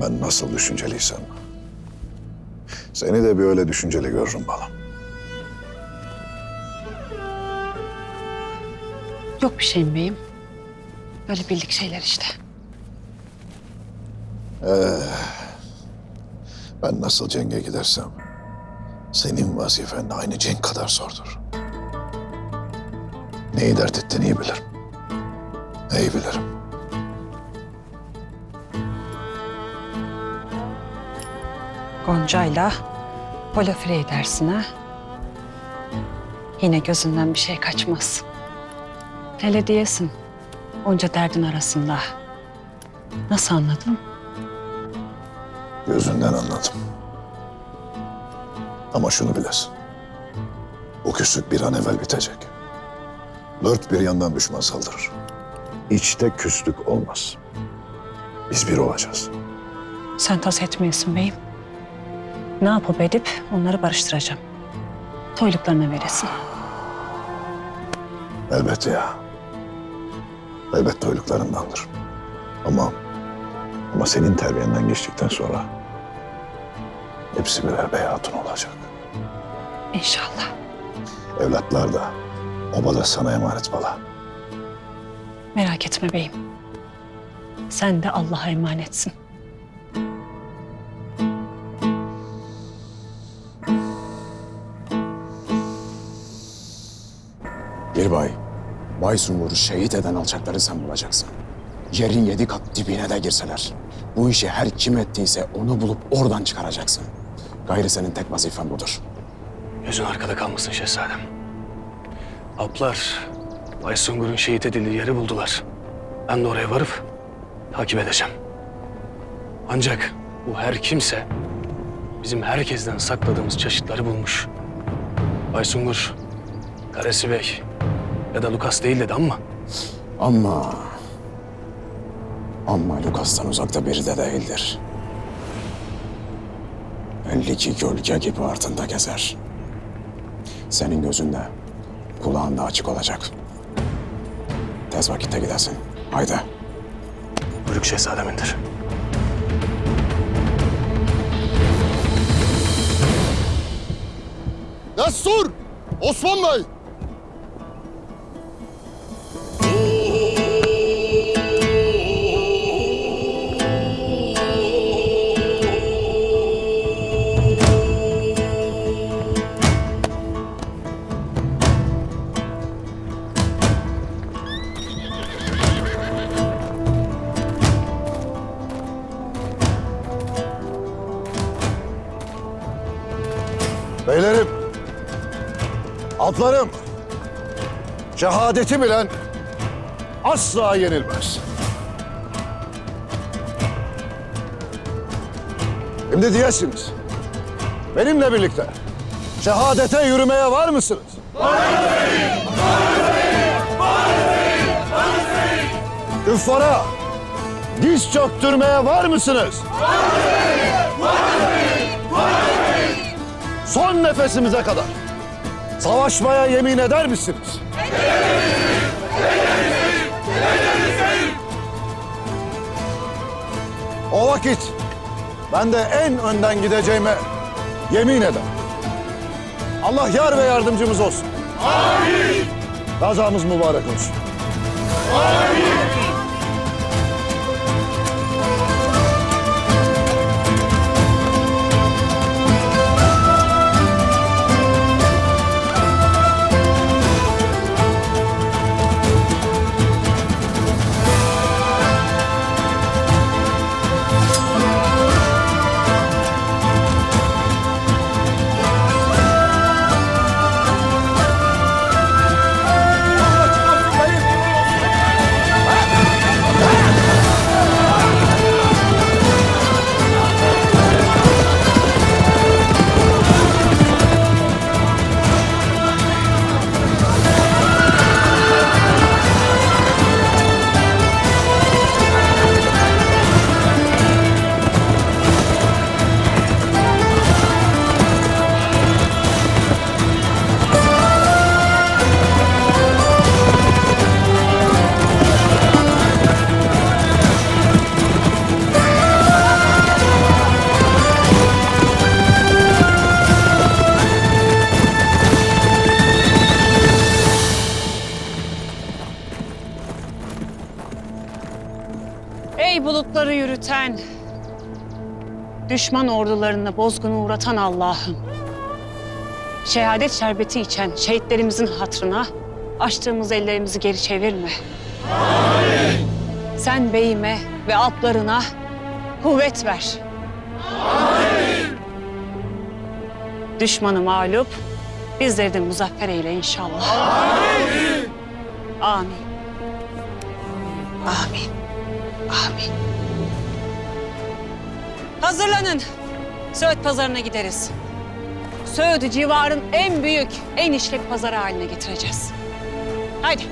nasıl düşünceliysen. Seni de bir öyle düşünceli görürüm balam. Yok bir şeyim beyim. Böyle bildik şeyler işte. Ben nasıl cenge gidersem senin vazifen de aynı cenk kadar zordur. Neyi dert ettiğini iyi bilirim. İyi bilirim. Gonca'yla Polofire edersin ha. Yine gözünden bir şey kaçmaz. Hele diyesin. Onca derdin arasında. Nasıl anladın? Gözünden anladım. Ama şunu bilesin. Bu küslük bir an evvel bitecek. Dört bir yandan düşman saldırır. İçte küslük olmaz. Biz bir olacağız. Sen tas etmeyesin beyim. Ne yapıp edip onları barıştıracağım. Toyluklarına veresin. Elbette ya. Elbette oyluklarındandır. Ama ama senin terbiyenden geçtikten sonra hepsi birer bey hatun olacak. İnşallah. Evlatlar da, oba da sana emanet bala. Merak etme beyim. Sen de Allah'a emanetsin. Bir bay, Bay Sungur'u şehit eden alçakları sen bulacaksın. Yerin yedi kat dibine de girseler. Bu işi her kim ettiyse onu bulup oradan çıkaracaksın. Gayrı senin tek vazifen budur. Gözün arkada kalmasın şehzadem. Aplar Bay Sungur'un şehit edildiği yeri buldular. Ben de oraya varıp takip edeceğim. Ancak bu her kimse bizim herkesten sakladığımız çeşitleri bulmuş. Bay Sungur, Karesi Bey ya da Lukas değil dedi ama Ama... Ama Lukas'tan uzakta biri de değildir. Belli ki gölge gibi ardında gezer. Senin gözünde, kulağında açık olacak. Tez vakitte gidesin. Haydi. Bölük şehzademindir. Destur! Osman Bey! Beylerim, atlarım, şehadeti bilen asla yenilmez. Şimdi diyesiniz, benimle birlikte şehadete yürümeye var mısınız? Küffara diz çöktürmeye var mısınız? Son nefesimize kadar savaşmaya yemin eder misiniz? O vakit ben de en önden gideceğime yemin ederim. Allah yar ve yardımcımız olsun. Amin. Gazamız mübarek olsun. Öğreten, düşman ordularını bozguna uğratan Allah'ım. Şehadet şerbeti içen şehitlerimizin hatrına açtığımız ellerimizi geri çevirme. Sen beyime ve alplarına kuvvet ver. Düşmanı mağlup, bizleri de muzaffer eyle inşallah. Amin. Amin. Amin. Amin. Hazırlanın. Söğüt pazarına gideriz. Söğüt'ü civarın en büyük, en işlek pazarı haline getireceğiz. Haydi.